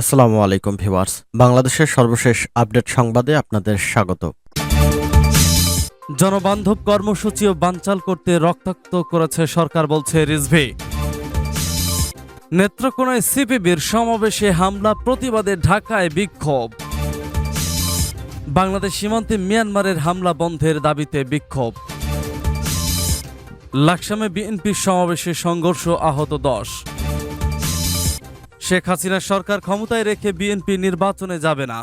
আসসালামু আলাইকুম ভিউয়ার্স। বাংলাদেশের সর্বশেষ আপডেট সংবাদে আপনাদের স্বাগত। জনবান্ধব কর্মসূচিও বানচাল করতে রক্তাক্ত করেছে সরকার বলছে রিজভি। নেত্রকোনায় সিপিবির সমাবেশে হামলা প্রতিবাদে ঢাকায় বিক্ষোভ। বাংলাদেশ সীমান্তে মিয়ানমারের হামলা বন্ধের দাবিতে বিক্ষোভ। লাকসামে বিএনপির সমাবেশে সংঘর্ষ আহত দশ। শেখ হাসিনা সরকার ক্ষমতায় রেখে বিএনপি নির্বাচনে যাবে না।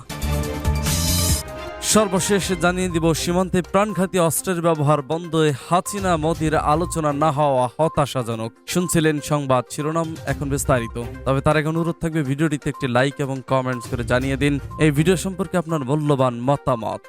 সর্বশেষ জানিয়ে দিব, সীমান্তে প্রাণঘাতী অস্ত্রের ব্যবহার বন্ধে হাসিনা, মোদির আলোচনা না হওয়া হতাশাজনক। শুনছিলেন সংবাদ শিরোনাম, এখন বিস্তারিত। তবে তার এখন অনুরোধ থাকবে, ভিডিওটিতে একটি লাইক এবং কমেন্টস করে জানিয়ে দিন। এই ভিডিও সম্পর্কে আপনার মূল্যবান মতামত।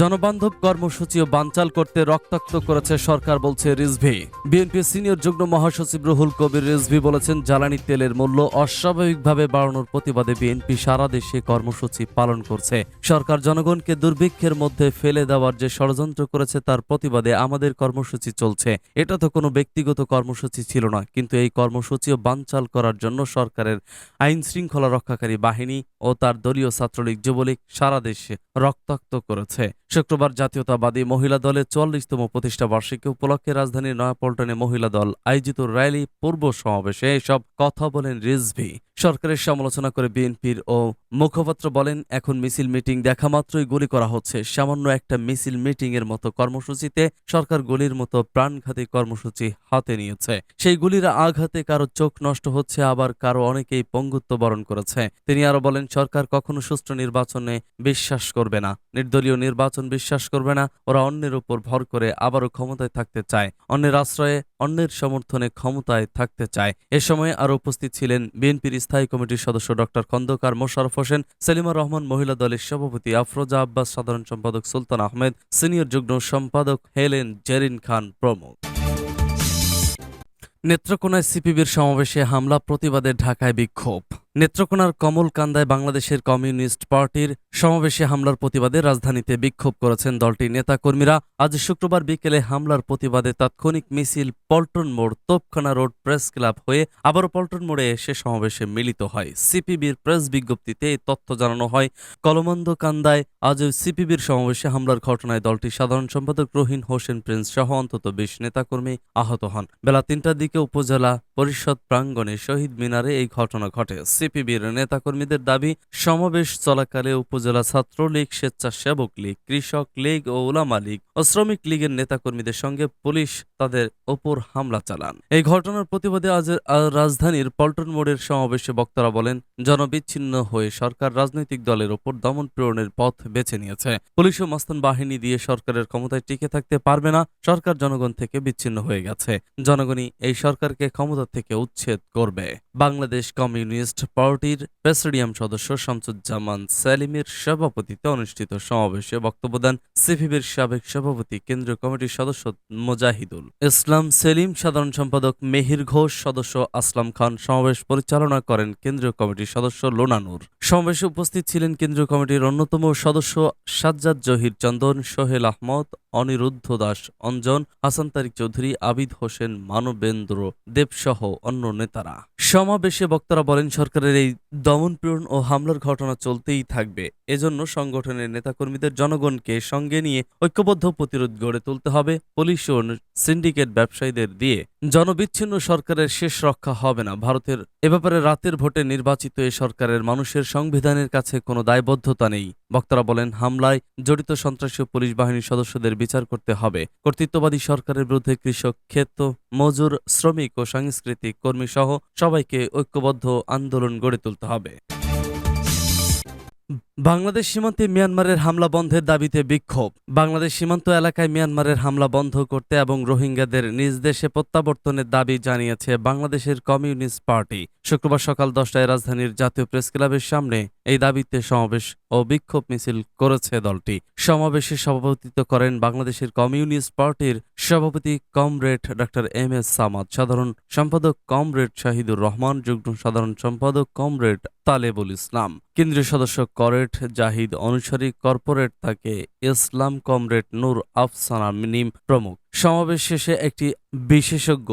জনবান্ধব কর্মসূচিও বানচাল করতে রক্তাক্ত করেছে সরকার, বলছে রিজভি। বিএনপি সিনিয়র যুগ্ম মহাসচিব রুহুল কবির রিজভি বলেছেন, জ্বালানি তেলের মূল্য অস্বাভাবিকভাবে বাড়ানোর প্রতিবাদে বিএনপি সারা দেশে কর্মসূচি পালন করছে। সরকার জনগণকে দুর্ভিক্ষের মধ্যে ফেলে দেওয়ার যে ষড়যন্ত্র করেছে, তার প্রতিবাদে আমাদের কর্মসূচি চলছে। এটা তো কোনো ব্যক্তিগত কর্মসূচি ছিল না, কিন্তু এই কর্মসূচিও বানচাল করার জন্য সরকারের আইন শৃঙ্খলা রক্ষাকারী বাহিনী ও তার দলীয় ছাত্রলীগ যুবলীগ সারা দেশে রক্তাক্ত করেছে। শুক্রবার জাতীয়তাবাদী মহিলা দলের চুয়াল্লিশতম প্রতিষ্ঠা বার্ষিকী উপলক্ষে রাজধানীর নয়াপল্টনে মহিলা দল আয়োজিত র্যালি, পূর্ব সমাবেশে এসব কথা বলেন রিজভি। সরকারের সমালোচনা করে বিএনপির ও মুখপাত্র বলেন, এখন মিছিল মিটিং দেখা মাত্রই গুলি করা হচ্ছে। সামান্য একটা মিছিল মিটিং এর মতো কর্মসূচিতে সরকার গুলির মতো প্রাণঘাতী কর্মসূচি হাতে নিয়েছে। সেই গুলির আঘাতে কারও চোখ নষ্ট হচ্ছে, আবার কারও অনেকেই পঙ্গুত্ব বরণ করেছে। তিনি আরও বলেন, সরকার কখনো সুষ্ঠু নির্বাচনে বিশ্বাস করবে না। নির্দলীয় নির্বাচন বিশ্বাস করবে না, ওরা অন্যের উপর ভর করে আবারও ক্ষমতায় থাকতে চায়, অন্যের আশ্রয়ে, অন্যের সমর্থনে ক্ষমতায় থাকতে চায়। এ সময় আরও উপস্থিত ছিলেন বিএনপির স্থায়ী কমিটির সদস্য ডক্টর খন্দকার মোশারফ হোসেন, সেলিমা রহমান মহিলা দলের সভাপতি আফরোজা আব্বাস, সাধারণ সম্পাদক সুলতান আহমেদ, সিনিয়র যুগ্ম সম্পাদক হেলেন জেরিন খান প্রমুখ। নেত্রকোনায় সিপিবির সমাবেশে হামলা, প্রতিবাদে ঢাকায় বিক্ষোভ। নেত্রকোনার কমলকান্দায় বাংলাদেশের কমিউনিস্ট পার্টির সমাবেশে হামলার প্রতিবাদে রাজধানীতে বিক্ষোভ করেছেন দলটির নেতাকর্মীরা। আজ শুক্রবার বিকেলে হামলার প্রতিবাদে তাৎক্ষণিক মিছিল পল্টন মোড় তোপখানা রোড প্রেস ক্লাব হয়ে আবারও পল্টন মোড়ে এসে সমাবেশে মিলিত হয়। সিপিবির প্রেস বিজ্ঞপ্তিতে এই তথ্য জানানো হয় কলমন্দকান্দায় আজ সিপিবির সমাবেশে হামলার ঘটনায় দলটির সাধারণ সম্পাদক রহিন হোসেন, প্রিন্স সহ অন্তত বিশ নেতাকর্মী আহত হন। বেলা তিনটার দিকে উপজেলা পরিষদ প্রাঙ্গণে শহীদ মিনারে এই ঘটনা ঘটে। সিপিবির নেতাকর্মীদের দাবি, সমাবেশ চলাকালে উপজেলা ছাত্রলীগ স্বেচ্ছাসেবক লীগ, কৃষক লীগ ও ওলামা লীগ ও শ্রমিক লীগের নেতাকর্মীদের সঙ্গে পুলিশ তাদের ওপর হামলা চালান। এই ঘটনার প্রতিবাদে আজ রাজধানীর পল্টন মোড়ের সমাবেশে বক্তারা বলেন, জনবিচ্ছিন্ন হয়ে সরকার রাজনৈতিক দলের ওপর দমন প্রেরণের পথ বেছে নিয়েছে। পুলিশ ও মাস্তান বাহিনী দিয়ে সরকারের ক্ষমতায় টিকে থাকতে পারবে না, সরকার জনগণ থেকে বিচ্ছিন্ন হয়ে গেছে। জনগণই এই সরকারকে ক্ষমতা থেকে উচ্ছেদ করবে। বাংলাদেশ কমিউনিস্ট পার্টির প্রেসিডিয়াম সদস্য শামসুজ্জামান সেলিমের সভাপতিত্বে অনুষ্ঠিত সমাবেশে বক্তব্য দেন সিপিবির সাবেক সভাপতি, কেন্দ্রীয় কমিটির সদস্য মোজাহিদুল ইসলাম সেলিম, সাধারণ সম্পাদক মেহির ঘোষ, সদস্য আসলাম খান, সমাবেশ পরিচালনা করেন কেন্দ্রীয় কমিটির সদস্য লোনানুর সমাবেশে উপস্থিত ছিলেন কেন্দ্রীয় কমিটির অন্যতম সদস্য সাজ্জাদ জহির চন্দন, সোহেল আহমদ অনিরুদ্ধ দাস, অঞ্জন হাসান তারিক চৌধুরী, আবিদ হোসেন, মানবেন্দ্র দেবসহ অন্য নেতারা। সমাবেশে বক্তারা বলেন, সরকারের এই দমনপীড়ন ও হামলার ঘটনা চলতেই থাকবে। এজন্য সংগঠনের নেতাকর্মীদের জনগণকে সঙ্গে নিয়ে ঐক্যবদ্ধ প্রতিরোধ গড়ে তুলতে হবে। পুলিশ ও সিন্ডিকেট ব্যবসায়ীদের দিয়ে জনবিচ্ছিন্ন সরকারের শেষ রক্ষা হবে না। ভারতের এ ব্যাপারে রাতের ভোটে নির্বাচিত এ সরকারের মানুষের সংবিধানের কাছে কোনো দায়বদ্ধতা নেই। বক্তারা বলেন, হামলায় জড়িত সন্ত্রাসী পুলিশ বাহিনীর সদস্যদের বিচার করতে হবে। কর্তৃত্ববাদী সরকারের বিরুদ্ধে কৃষক ক্ষেত, মজুর, শ্রমিক ও সাংস্কৃতিক কর্মী সহ সবাইকে ঐক্যবদ্ধ আন্দোলন গড়ে তুলতে হবে। বাংলাদেশ সীমান্তে মিয়ানমারের হামলা বন্ধের দাবিতে বিক্ষোভ। বাংলাদেশ সীমান্ত এলাকায় মিয়ানমারের হামলা বন্ধ করতে এবং রোহিঙ্গাদের নিজ দেশে প্রত্যাবর্তনের দাবি জানিয়েছে বাংলাদেশের কমিউনিস্ট পার্টি। শুক্রবার সকাল দশটায় রাজধানীর জাতীয় প্রেস ক্লাবের সামনে এই দাবিতে সমাবেশ ও বিক্ষোভ মিছিল করেছে দলটি। সমাবেশে সভাপতিত্ব করেন বাংলাদেশের কমিউনিস্ট পার্টির সভাপতি comrade doctor M S Samad, সাধারণ সম্পাদক কমরেড শাহিদুর রহমান, যুগ্ম সাধারণ সম্পাদক কমরেড তালেবুল ইসলাম, কেন্দ্রীয় সদস্য করেট জাহিদ অনুসারী কর্পোরেট তাকে ইসলাম কমরেড নূর আফসানা মিনিম প্রমুখ। সমাবেশ শেষে একটি বিশেষজ্ঞ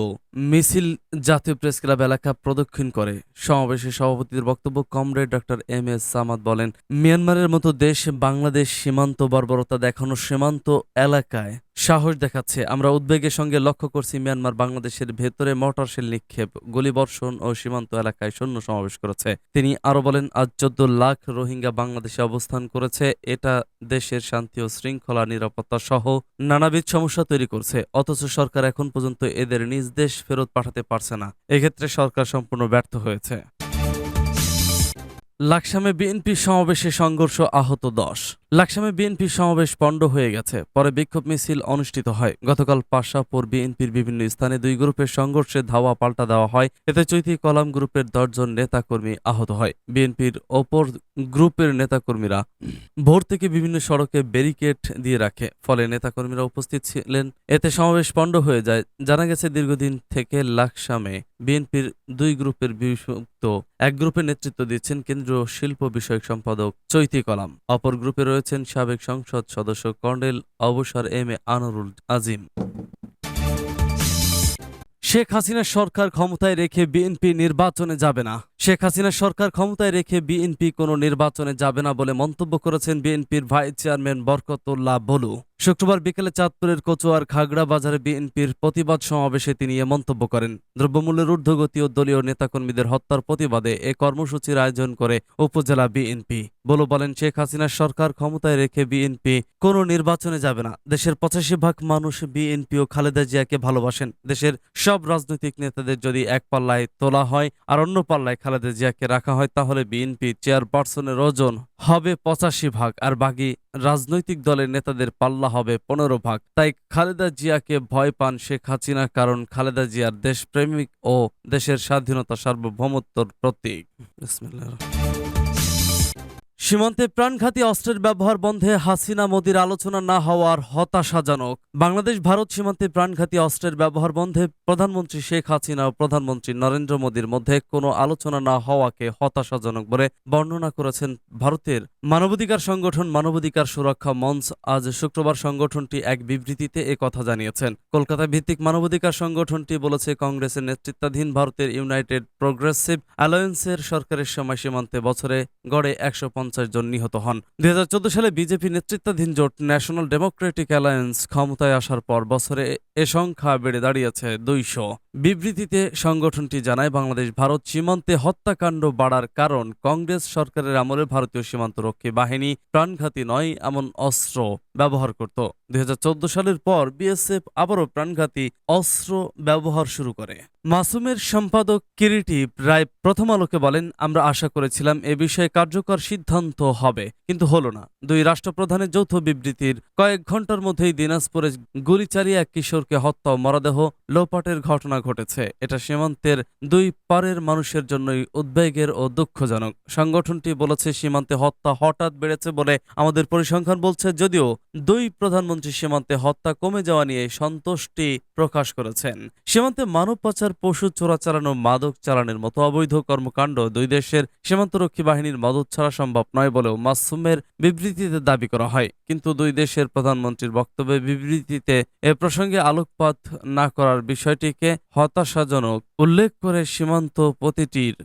মিছিল জাতীয় প্রেস ক্লাব এলাকা প্রদক্ষিণ করে। সমাবেশে সভাপতির বক্তব্য comrade doctor M S Samad বলেন, মিয়ানমারের মতো দেশ বাংলাদেশ সীমান্ত বর্বরতা দেখানো সীমান্ত এলাকায় সাহস দেখাচ্ছে। আমরা উদ্বেগের সঙ্গে লক্ষ্য করছি মিয়ানমার বাংলাদেশের ভেতরে মর্টার শেল নিক্ষেপ, গুলিবর্ষণ ও সীমান্ত এলাকায় সৈন্য সমাবেশ করেছে। তিনি আরও বলেন, আজ চোদ্দ লাখ রোহিঙ্গা বাংলাদেশে অবস্থান করেছে। এটা দেশের শান্তি ও শৃঙ্খলা নিরাপত্তা সহ নানাবিধ সমস্যা তৈরি করছে। অথচ সরকার এখন পর্যন্ত এদের নিজ দেশ ফেরত পাঠাতে পারছে না। এক্ষেত্রে সরকার সম্পূর্ণ ব্যর্থ হয়েছে। লাকসামে বিএনপি সমাবেশে সংঘর্ষ আহত দশ। লাকসামে বিএনপি সমাবেশ পণ্ড হয়ে গেছে। পরে বিক্ষোভ মিছিল অনুষ্ঠিত হয়। গতকাল পাশাপুর বিএনপির বিভিন্ন স্থানে দুই গ্রুপের সংঘর্ষে ধাওয়া পাল্টা দেওয়া হয়। এতে চৈতি কলাম গ্রুপের দশজন নেতাকর্মী আহত হয়। বিএনপির ওপর গ্রুপের নেতাকর্মীরা ভোর থেকে বিভিন্ন সড়কে ব্যারিকেড দিয়ে রাখে। ফলে নেতাকর্মীরা উপস্থিত ছিলেন। এতে সমাবেশ পণ্ড হয়ে যায়। জানা গেছে, দীর্ঘদিন থেকে লাকসামে বিএনপির দুই গ্রুপের বিভক্ত এক গ্রুপের নেতৃত্ব দিচ্ছেন কেন্দ্রীয় শিল্প বিষয়ক সম্পাদক চৈতি কলাম। অপর গ্রুপে রয়েছেন সাবেক সংসদ সদস্য কর্নেল অবসর এম এ আনোরুল আজিম। শেখ হাসিনার সরকার ক্ষমতায় রেখে বিএনপি নির্বাচনে যাবে না। শেখ হাসিনার সরকার ক্ষমতায় রেখে বিএনপি কোনো নির্বাচনে যাবে না বলে মন্তব্য করেছেন বিএনপির ভাইস চেয়ারম্যান বরকতুল্লাহ বলু। শুক্রবার বিকেলে চাঁদপুরের কচুয়ার খাগড়া বাজারে বিএনপির প্রতিবাদ সমাবেশে তিনি এ মন্তব্য করেন। দ্রব্যমূল্যের ঊর্ধ্বগতি ও দলীয় নেতাকর্মীদের হত্যার প্রতিবাদে এ কর্মসূচির আয়োজন করে উপজেলা বিএনপি। বলু বলেন, শেখ হাসিনার সরকার ক্ষমতায় রেখে বিএনপি কোনো নির্বাচনে যাবে না। দেশের পঁচাশি ভাগ মানুষ বিএনপি ও খালেদা জিয়াকে ভালোবাসেন। দেশের সব রাজনৈতিক নেতাদের যদি এক পাল্লায় তোলা হয় আর অন্য পাল্লায় খালেদা জিয়াকে রাখা হয়, তাহলে বিএনপি চেয়ারপারসনের ওজন হবে পঁচাশি ভাগ। আর বাকি রাজনৈতিক দলের নেতাদের পাল্লা হবে পনেরো ভাগ। তাই খালেদা জিয়াকে ভয় পান শেখ হাসিনা, কারণ খালেদা জিয়ার দেশপ্রেমিক ও দেশের স্বাধীনতা সার্বভৌমত্বর প্রতীক। সীমান্তে প্রাণঘাতী অস্ত্রের ব্যবহার বন্ধে হাসিনা মোদির আলোচনা না হওয়ার হতাশাজনক। বাংলাদেশ ভারত সীমান্তে প্রাণঘাতী অস্ত্রের ব্যবহার বন্ধে প্রধানমন্ত্রী শেখ হাসিনা ও প্রধানমন্ত্রী নরেন্দ্র মোদীর মধ্যে কোনো আলোচনা না হওয়াকে হতাশাজনক বলে বর্ণনা করেছেন ভারতের মানবাধিকার সংগঠন মানবাধিকার সুরক্ষা মঞ্চ। আজ শুক্রবার সংগঠনটি এক বিবৃতিতে এ কথা জানিয়েছেন। কলকাতা ভিত্তিক মানবাধিকার সংগঠনটি বলেছে, কংগ্রেসের নেতৃত্বাধীন ভারতের ইউনাইটেড প্রোগ্রেসিভ অ্যালায়েন্সের সরকারের সময় সীমান্তে বছরে গড়ে একশো পঞ্চাশ পঞ্চাশ জন নিহত হন। দু হাজার চোদ্দ সালে বিজেপি নেতৃত্বাধীন জোট ন্যাশনাল ডেমোক্রেটিক অ্যালায়েন্স ক্ষমতায় আসার পর বছরে এ সংখ্যা বেড়ে দাঁড়িয়েছে দুইশো। বিবৃতিতে সংগঠনটি জানায়, বাংলাদেশ ভারত সীমান্তে হত্যাকাণ্ড বাড়ার কারণ কংগ্রেস সরকারের আমলে ভারতীয় সীমান্তরক্ষী বাহিনী প্রাণঘাতী নয়, এমন অস্ত্র ব্যবহার করত। দুই সালের পর বিএসএফ আবারও প্রাণঘাতী অস্ত্র ব্যবহার শুরু করে। মাসুমের সম্পাদক কিরিটি রায় প্রথম আলোকে বলেন, আমরা আশা করেছিলাম এ বিষয়ে কার্যকর সিদ্ধান্ত হবে, কিন্তু হলো না। দুই রাষ্ট্রপ্রধানের যৌথ বিবৃতির কয়েক ঘণ্টার মধ্যেই দিনাজপুরে গুলি চালিয়ে এক কিশোরকে হত্যা মরদেহ লোপাটের ঘটনা ঘটেছে। এটা সীমান্তের দুই পারের মানুষের জন্যই উদ্বেগের ও দুঃখজনক। সংগঠনটি বলেছে, সীমান্তে হত্যা হঠাৎ বেড়েছে বলে আমাদের পরিসংখ্যান বলছে, যদিও দুই প্রধানমন্ত্রী সীমান্তে হত্যা কমে যাওয়া নিয়ে সন্তুষ্টি প্রকাশ করেছেন। সীমান্তে মানব পাচার, পশু চোরা চালানো, মাদক চালানের মতো অবৈধ কর্মকাণ্ড দুই দেশের সীমান্তরক্ষী বাহিনীর মদত ছাড়া সম্ভব নয় বলেও মাসুমের বিবৃতিতে দাবি করা হয়। কিন্তু দুই দেশের প্রধানমন্ত্রীর বক্তব্যে বিবৃতিতে এ প্রসঙ্গে আলোকপাত না করার বিষয়টিকে হতাশাজনক উল্লেখ করে সীমান্ত প্রতিটির